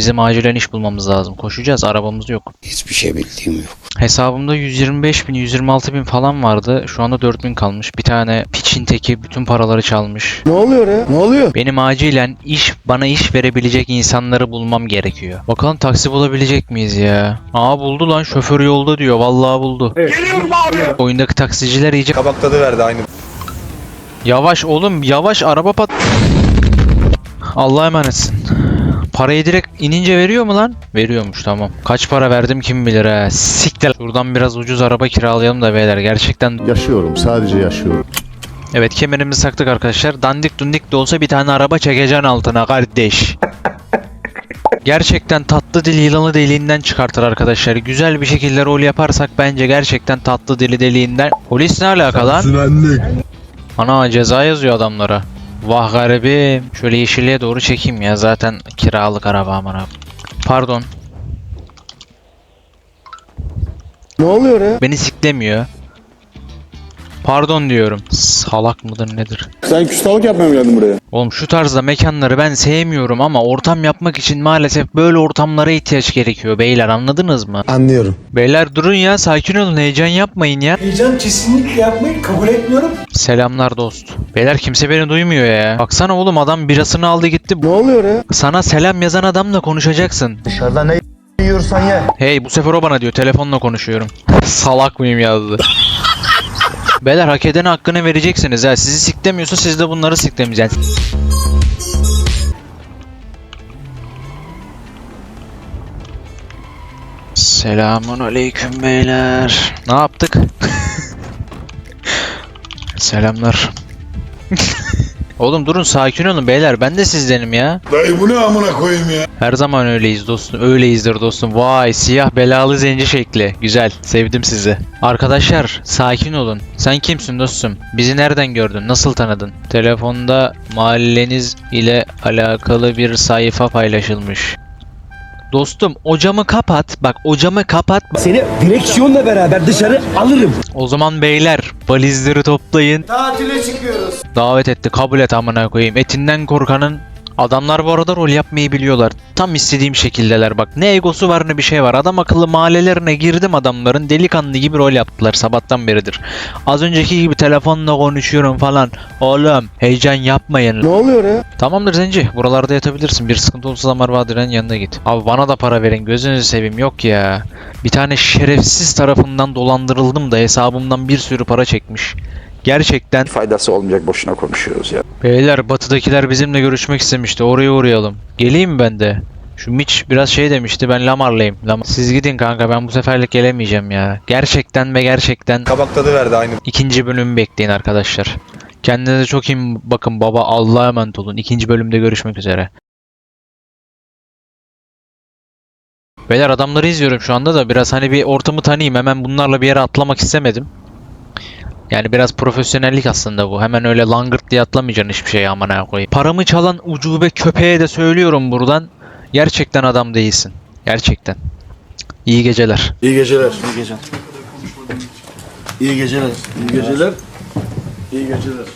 Bizim acilen iş bulmamız lazım. Koşacağız. Arabamız yok. Hiçbir şey bildiğim yok. Hesabımda 125 bin, 126 bin falan vardı. Şu anda 4 bin kalmış. Bir tane piçin teki bütün paraları çalmış. Ne oluyor ya? Ne oluyor? Benim acilen iş, bana iş verebilecek insanları bulmam gerekiyor. Bakalım taksi bulabilecek miyiz ya? Aa buldu lan şoför yolda diyor. Vallahi buldu. Oyundaki taksiciler iyice... Kabak tadı verdi aynı. Yavaş oğlum yavaş araba pat... Allah'a emanetsin. Parayı direkt inince veriyor mu lan? Veriyormuş tamam. Kaç para verdim kim bilir ha. Siktir. Şuradan biraz ucuz araba kiralayalım da beyler. Gerçekten Yaşıyorum, sadece yaşıyorum. Evet kemerimizi taktık arkadaşlar. Dandik dundik de olsa bir tane araba çekeceksin altına kardeş. Gerçekten tatlı dil yılanı deliğinden çıkartır arkadaşlar. Güzel bir şekilde rol yaparsak bence gerçekten tatlı dili deliğinden. Polis ne alaka lan? Ana ceza yazıyor adamlara. Vah garibim. Şöyle yeşilliğe doğru çekeyim ya. Zaten kiralık araba aman abi. Pardon. Ne oluyor ya? Beni siklemiyor. Pardon diyorum. Salak mıdır nedir? Sen küstahlık yapmaya mı geldin buraya? Oğlum şu tarzda mekanları ben sevmiyorum ama ortam yapmak için maalesef böyle ortamlara ihtiyaç gerekiyor beyler anladınız mı? Anlıyorum. Beyler durun ya sakin olun heyecan yapmayın ya. Heyecan kesinlikle yapmayı kabul etmiyorum. Selamlar dost. Beyler kimse beni duymuyor ya. Baksana oğlum adam birasını aldı gitti. Ne oluyor ya? Sana selam yazan adamla konuşacaksın. Dışarıda ne yiyorsan ye. Hey bu sefer o bana diyor telefonla konuşuyorum. Salak mıyım yazdı. Beyler hak edene hakkını vereceksiniz ha. Sizi siklemiyorsa siz de bunları siklemeyeceksiniz. Selamun aleyküm beyler. Ne yaptık? Selamlar. Oğlum durun sakin olun beyler ben de sizdenim ya. Dayı bu ne amına koyayım ya? Her zaman öyleyiz dostum. Öyleyizdir dostum. Vay siyah belalı zenci şekli. Güzel. Sevdim sizi. Arkadaşlar sakin olun. Sen kimsin dostum? Bizi nereden gördün? Nasıl tanıdın? Telefonda mahalleniz ile alakalı bir sayfa paylaşılmış. Dostum o camı kapat. Bak o camı kapat. Seni direksiyonla beraber dışarı alırım. O zaman beyler valizleri toplayın. Tatile çıkıyoruz. Davet etti. Kabul et amına koyayım. Etinden korkanın Adamlar bu arada rol yapmayı biliyorlar. Tam istediğim şekildeler bak. Ne egosu var ne bir şey var. Adam akıllı mahallelerine girdim adamların. Delikanlı gibi rol yaptılar sabahtan beridir. Az önceki gibi telefonla konuşuyorum falan. Oğlum heyecan yapmayın. Ne oluyor ya? Tamamdır Zenci. Buralarda yatabilirsin. Bir sıkıntı olursa Damar Vadire'nin yanına git. Abi bana da para verin. Gözünüzü seveyim. Yok ya. Bir tane şerefsiz tarafından dolandırıldım da hesabımdan bir sürü para çekmiş. Gerçekten Faydası olmayacak boşuna konuşuyoruz ya. Beyler batıdakiler bizimle görüşmek istemişti. Oraya uğrayalım. Geleyim ben de? Şu Mitch biraz şey demişti ben Lamar'layım. Lamar. Siz gidin kanka ben bu seferlik gelemeyeceğim ya. Gerçekten ve gerçekten Kabak tadı verdi aynı. ikinci bölümü bekleyin arkadaşlar. Kendinize çok iyi bakın baba. Allah'a emanet olun. İkinci bölümde görüşmek üzere. Beyler adamları izliyorum şu anda da biraz hani bir ortamı tanıyayım. Hemen bunlarla bir yere atlamak istemedim. Yani biraz profesyonellik aslında bu. Hemen öyle langırt diye atlamayacaksın hiçbir şeye amına koyayım. Paramı çalan ucube köpeğe de söylüyorum buradan. Gerçekten adam değilsin. Gerçekten. İyi geceler. İyi geceler. İyi geceler. İyi geceler. İyi geceler. İyi geceler.